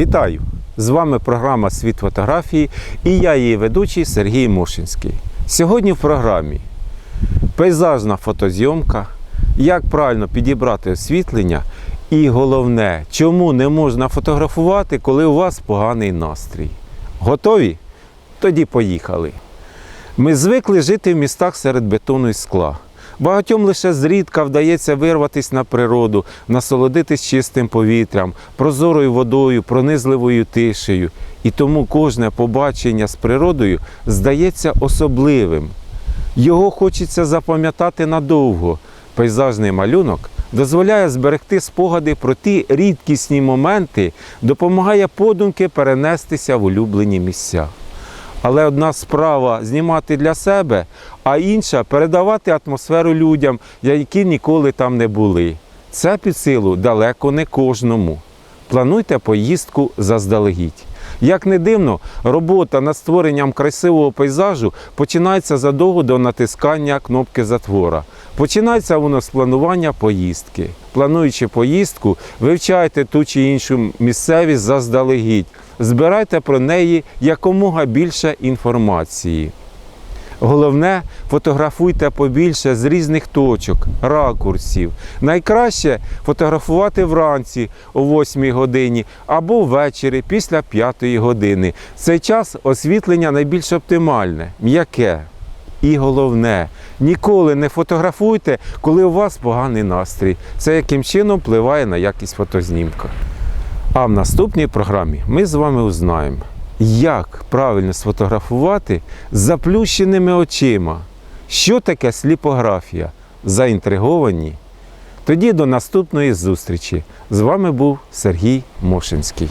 Вітаю! З вами програма Світ фотографії і я її ведучий Сергій Мошинський. Сьогодні в програмі пейзажна фотозйомка, як правильно підібрати освітлення, і головне, чому не можна фотографувати, коли у вас поганий настрій. Готові? Тоді поїхали. Ми звикли жити в містах серед бетону і скла. Багатьом лише зрідка вдається вирватися на природу, насолодитись чистим повітрям, прозорою водою, пронизливою тишею. І тому кожне побачення з природою здається особливим. Його хочеться запам'ятати надовго. Пейзажний малюнок дозволяє зберегти спогади про ті рідкісні моменти, допомагає подумки перенестися в улюблені місця. Але одна справа знімати для себе, а інша передавати атмосферу людям, які ніколи там не були. Це під силу далеко не кожному. Плануйте поїздку заздалегідь. Як не дивно, робота над створенням красивого пейзажу починається задовго до натискання кнопки затвора. Починається воно з планування поїздки. Плануючи поїздку, вивчайте ту чи іншу місцевість заздалегідь. Збирайте про неї якомога більше інформації. Головне, фотографуйте побільше з різних точок, ракурсів. Найкраще фотографувати вранці о 8 годині або ввечері після 5 години. Цей час освітлення найбільш оптимальне, м'яке. І головне, ніколи не фотографуйте, коли у вас поганий настрій. Це яким чином впливає на якість фотознімка. А в наступній програмі ми з вами узнаємо, як правильно сфотографувати з заплющеними очима. Що таке сліпографія? Заінтриговані? Тоді до наступної зустрічі. З вами був Сергій Мошинський.